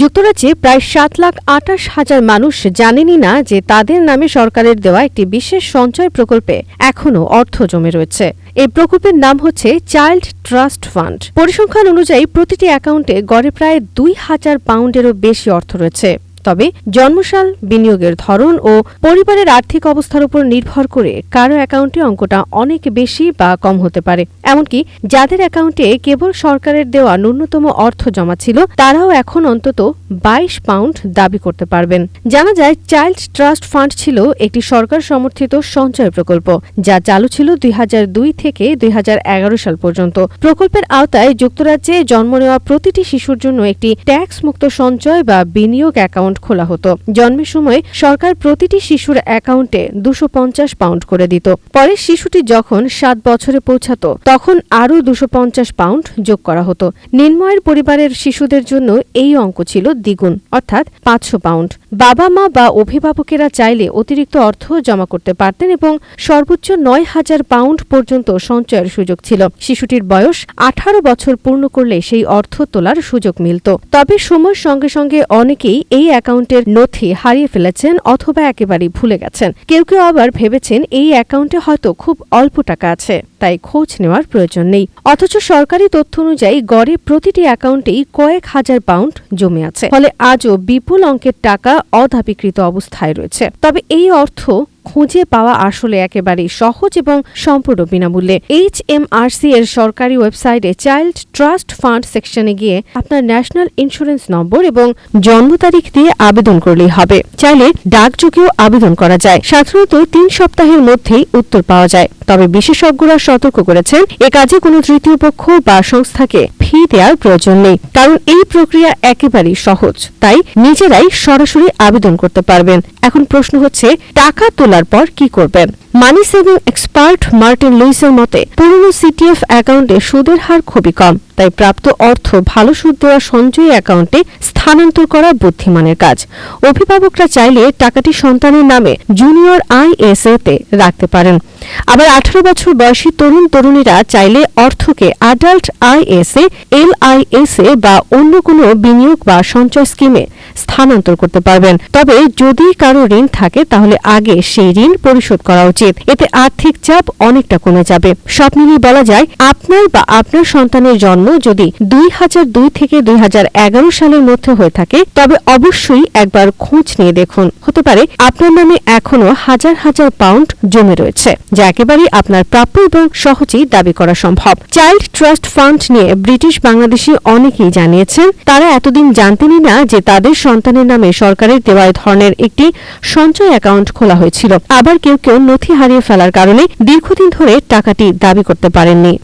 যুক্তরাজ্যে প্রায় সাত লাখ আঠাশ হাজার মানুষ জানেনই না যে তাদের নামে সরকারের দেওয়া একটি বিশেষ সঞ্চয় প্রকল্পে এখনও অর্থ জমে রয়েছে। এই প্রকল্পের নাম হচ্ছে চাইল্ড ট্রাস্ট ফান্ড। পরিসংখ্যান অনুযায়ী প্রতিটি অ্যাকাউন্টে গড়ে প্রায় দুই হাজার পাউন্ডেরও বেশি অর্থ রয়েছে। তবে জন্মসাল বিনিয়োগের ধরন ও পরিবারের আর্থিক অবস্থার উপর নির্ভর করে কারও অ্যাকাউন্টে অঙ্কটা অনেক বেশি বা কম হতে পারে। এমনকি যাদের অ্যাকাউন্টে কেবল সরকারের দেওয়া ন্যূনতম অর্থ জমা ছিল, তারাও এখন অন্তত বাইশ পাউন্ড দাবি করতে পারবেন। জানা যায়, চাইল্ড ট্রাস্ট ফান্ড ছিল একটি সরকার সমর্থিত সঞ্চয় প্রকল্প, যা চালু ছিল দুই হাজার দুই থেকে দুই হাজার এগারো সাল পর্যন্ত। প্রকল্পের আওতায় যুক্তরাজ্যে জন্ম নেওয়া প্রতিটি শিশুর জন্য একটি ট্যাক্স মুক্ত সঞ্চয় বা বিনিয়োগ অ্যাকাউন্ট খোলা হতো। জন্মের সময় সরকার প্রতিটি শিশুর অ্যাকাউন্টে দুশো পঞ্চাশ পাউন্ড করে দিত। পরে শিশুটি যখন সাত বছরে পৌঁছাতো, তখন আরও দুশো পঞ্চাশ পাউন্ড যোগ করা হতো। নিম্নয়ের পরিবারের শিশুদের জন্য এই অঙ্ক ছিল দ্বিগুণ, অর্থাৎ পাঁচশো পাউন্ড বাবা মা বা অভিভাবকেরা চাইলে অতিরিক্ত অর্থ জমা করতে পারতেন এবং সর্বোচ্চ নয় হাজার পাউন্ড পর্যন্ত সঞ্চয়ের সুযোগ ছিল। শিশুটির বয়স আঠারো বছর পূর্ণ করলে সেই অর্থ তোলার সুযোগ মিলত। তবে সময়ের সঙ্গে সঙ্গে অনেকেই এই অ্যাকাউন্টের নথি হারিয়ে ফেলেছেন অথবা একেবারেই ভুলে গেছেন। কেউ কেউ আবার ভেবেছেন এই অ্যাকাউন্টে হয়তো খুব অল্প টাকা আছে, তাই খোঁজ নেওয়ার প্রয়োজন নেই। অথচ সরকারি তথ্য অনুযায়ী গড়ে প্রতিটি অ্যাকাউন্টেই কয়েক হাজার পাউন্ড জমে আছে। ফলে আজও বিপুল অঙ্কের টাকা অধাবিকৃত অবস্থায় রয়েছে। তবে এই অর্থ খুঁজে পাওয়া আসলে একেবারেই সহজ এবং সম্পূর্ণ বিনামূল্যে। এইচ এম আর সি এর সরকারি ওয়েবসাইটে চাইল্ড ট্রাস্ট ফান্ড সেকশনে গিয়ে আপনার ন্যাশনাল ইন্স্যুরেন্স নম্বর এবং জন্ম তারিখ দিয়ে আবেদন করলেই হবে। চাইলে ডাকযোগেও আবেদন করা যায়। সাধারণত তিন সপ্তাহের মধ্যেই উত্তর পাওয়া যায়। তবে বিশেষজ্ঞরা সতর্ক করেছেন, এ কাজে কোনো তৃতীয় পক্ষ বা সংস্থাকে দেওয়ার প্রয়োজন নেই। কারণ এই প্রক্রিয়া একেবারেই সহজ। তাই নিজেরাই সরাসরি আবেদন করতে পারবেন। এখন প্রশ্ন হচ্ছে, টাকা তোলার পর কি করবেন? মানি সেভিং এক্সপার্ট মার্টিন লুইসের মতে, পুরনো সিটিএফ অ্যাকাউন্টে সুদের হার খুবই কম, তাই প্রাপ্ত অর্থ ভালো সুদ দেওয়া সঞ্চয়ী অ্যাকাউন্টে স্থানান্তর করা বুদ্ধিমানের কাজ। অভিভাবকরা চাইলে টাকাটি সন্তানের নামে জুনিয়র আইএসএ তে রাখতে পারেন। আবার আঠারো বছর বয়সী তরুণ তরুণীরা চাইলে অর্থকে অ্যাডাল্ট আইএসএ এল বা অন্য কোনো বিনিয়োগ বা সঞ্চয় স্কিমে স্থানান্তর করতে পারবেন। তবে যদি কারও ঋণ থাকে, তাহলে আগে সেই ঋণ পরিশোধ করা উচিত। এতে আর্থিক চাপ অনেকটা কমে যাবে। সব মিলিয়ে বলা যায়, আপনার বা আপনার সন্তানের জন্ম যদি দুই হাজার দুই থেকে দুই হাজার এগারো সালের মধ্যে হয়ে থাকে, তবে অবশ্যই একবার খোঁজ নিয়ে দেখুন। হতে পারে আপনার নামে এখনও হাজার হাজার পাউন্ড জমে রয়েছে, যা একেবারেই আপনার প্রাপ্য এবং সহজেই দাবি করা সম্ভব। চাইল্ড ট্রাস্ট ফান্ড নিয়ে ব্রিটিশ বাংলাদেশি অনেকেই জানিয়েছেন, তারা এতদিন জানতেনই না যে তাদের সন্তানের নামে সরকারের দেওয়া ধরনের একটি সঞ্চয় অ্যাকাউন্ট খোলা হয়েছিল। আবার কেউ কেউ নথি হারিয়ে ফেলার কারণে দীর্ঘদিন ধরে টাকাটি দাবি করতে পারেননি।